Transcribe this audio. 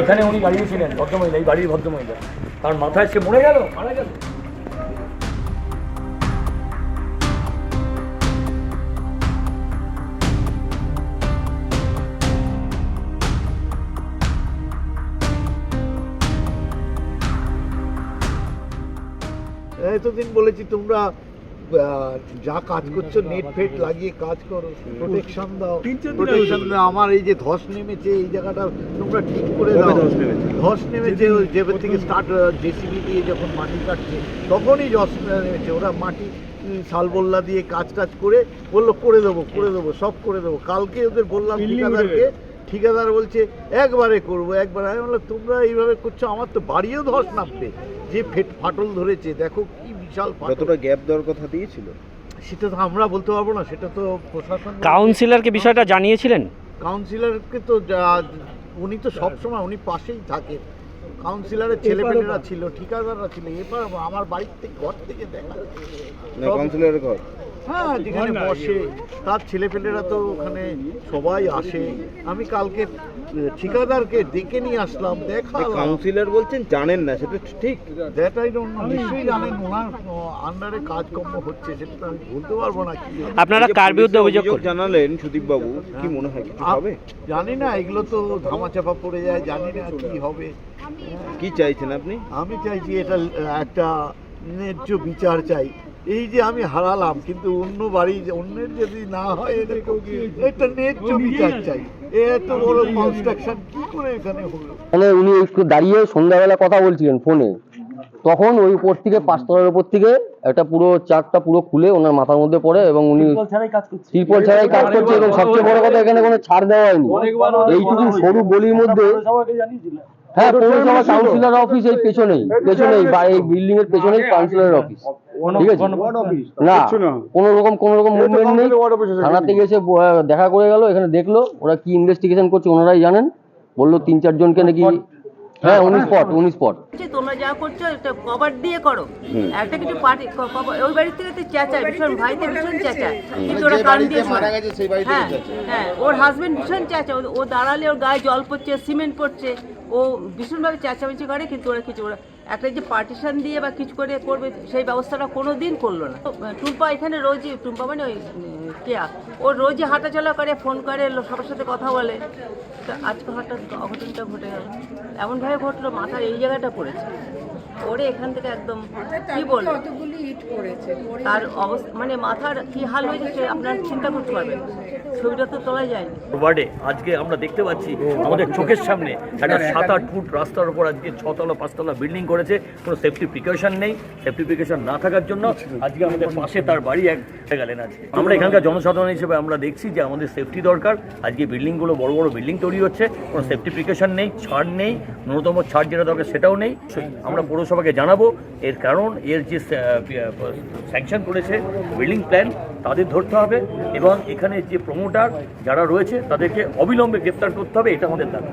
এখানে উনি দাঁড়িয়েছিলেন ভদ্রমহিলা এই বাড়ির ভদ্রমহিলা। তার মাথায় সে মরে গেল মারা গেল। এতদিন বলেছি তোমরা যা কাজ করছ নেট ফেট লাগিয়ে কাজ করো প্রোটেকশন দাও প্রোটেকশন দাও আমার এই যে ধস নেমেছে এই জায়গাটা তোমরা ঠিক করে দাও। ধস নেমেছে? ওই যে থেকে স্টার্ট জেসিবি দিয়ে যখন মাটি কাটছে তখনই ধস নেমেছে। ওরা মাটি শালবল্লা দিয়ে কাজ টাজ করে বলল করে দেবো করে দেবো সব করে দেবো। কালকে ওদের বললাম ঠিকাদারকে ঠিকাদার বলছে একবারে করব একবারে। আমি বললাম তোমরা এইভাবে করছ আমার তো বাড়িও ধস নামবে। যে ফেট ফাটল ধরেছে দেখো কি বিশাল কতটা গ্যাপ দেওয়ার কথা দিয়েছিল। সেটা তো আমরা বলতে পারব না সেটা তো প্রশাসন কাউন্সিলরকে বিষয়টা জানিয়েছিলেন? কাউন্সিলরকে তো উনি তো সবসময় উনি পাশেই থাকে কাউন্সিলরের ছেলেপেলেরা ছিল ঠিকাদাররা ছিল এবার আমার বাড়ির থেকে ঘর থেকে দেখা কাউন্সিলরের ঘর। হ্যাঁ যেখানে বসে তার ছেলেপেলেরা তো ওখানে সবাই আসে। আমি কালকে ঠিকাদারকে ডেকে নিয়ে আসলাম দেখালাম। কাউন্সিলর বলছেন জানেন না সেটা ঠিক। দ্যাট আই ডোন্ট নো নিশ্চয়ই জানেন ওনার আন্ডারে কাজকর্ম হচ্ছে সেটা তো আমি বলতে পারব না কি। আপনারা কার বিরুদ্ধে অভিযোগ জানালেন সুদীপ বাবু কি মনে হয় কিছু হবে? জানি না এগুলো তো ধামাচাপা পড়ে যায় জানি না কি হবে। কি চাইছেন আপনি? আমি চাইছি এটা একটা ন্যায্য বিচার চাই। এই যে আমি হারালাম কিন্তু অন্য বাড়ি অন্যের যদি না হয় এটাকেও একটা ন্যায্য বিচার চাই। এত বড় কনস্ট্রাকশন কি করে এখানে হলো? মানে উনি একটু দাঁড়িয়ে সন্ধ্যাবেলা কথা বলছিলেন ফোনে তখন ওই উপর থেকে পাঁচতলার উপর থেকে একটা পুরো চাকটা পুরো খুলে ওনার মাথার মধ্যে পড়ে এবং উনি ছাড়াই কাজ করছে। তিরপল ছাড়াই কাজ করছে এবং সবচেয়ে বড় কথা এখানে কোনো ছাড় দেওয়া হয়নি। এইটুকু সরু গলির মধ্যে হ্যাঁ পৌরসভা কাউন্সিলর অফিস এই পেছনেই পেছনেই বা এই বিল্ডিং এর পেছনেই কাউন্সিলর অফিস না কোনো রকম কোনো রকম মুভমেন্ট নেই। থানাতে গেছে দেখা করে গেল এখানে দেখল ওরা কি ইনভেস্টিগেশন করছে ওনারাই জানেন। বলল তিন চারজনকে নাকি হ্যাঁ উনি স্পট উনি স্পট তোমরা যা করছ এটা কভার দিয়ে করো। একটা কিছু পার্টি ওই বাড়ি থেকে তো চেঁচায় ভীষণ ভাইতে ভীষণ চেঁচায়। কিন্তু ওরা কান দিয়ে শোনে। হ্যাঁ হ্যাঁ ওর হাজবেন্ড ভীষণ চেঁচা ও- দাঁড়ালে ওর গায়ে জল পড়ছে সিমেন্ট পড়ছে ও ভীষণ ভীষণভাবে চেঁচামেচি করে কিন্তু ওরা কিছু ওরা একটা যে পার্টিশন দিয়ে বা কিছু করে করবে সেই ব্যবস্থাটা কোনো দিন করল না। টুম্পা এখানে রোজই টুম্পা মানে ওই কেয়া ও রোজই হাঁটাচলা করে ফোন করে সবার সাথে কথা বলে। তা আজকে হঠাৎ অঘটনটা ঘটে গেল। এমনভাবে ঘটলো মাথার এই জায়গাটা পড়েছে। ওরে এখান থেকে একদম কি বলব? তার অবস্থা মানে মাথার কি হাল হয়েছে আপনারা চিন্তা করতে পারবেন ছবিটা তো তোলা যায়নি। ওয়ার্ডে আজকে আমরা দেখতে পাচ্ছি আমাদের চোখের সামনে একটা সাত আট ফুট রাস্তার উপর আজকে ছতলা পাঁচতলা বিল্ডিং করেছে। কোনো সেফটি প্রিকশন নেই। সেফটি প্রিকশন না থাকার জন্য আজকে আমাদের পাশে তার বাড়ি এক গেলেন আজকে। আমরা এখানকার জনসাধারণ হিসেবে আমরা দেখছি যে আমাদের সেফটি দরকার। আজকে বিল্ডিংগুলো বড় বড় বিল্ডিং তৈরি হচ্ছে। কোনো সেফটি প্রিকশন নেই ছাড় নেই ন্যূনতম ছাড় যেটা দরকার সেটাও নেই। আমরা পৌরসভাকে জানাব এর কারণ এর যে স্যাংশন করেছে বিল্ডিং প্ল্যান তাদের ধরতে হবে। এবং এখানে যে প্রমোটার যারা রয়েছে তাদেরকে অবিলম্বে গ্রেফতার করতে হবে এটা আমাদের দাবি।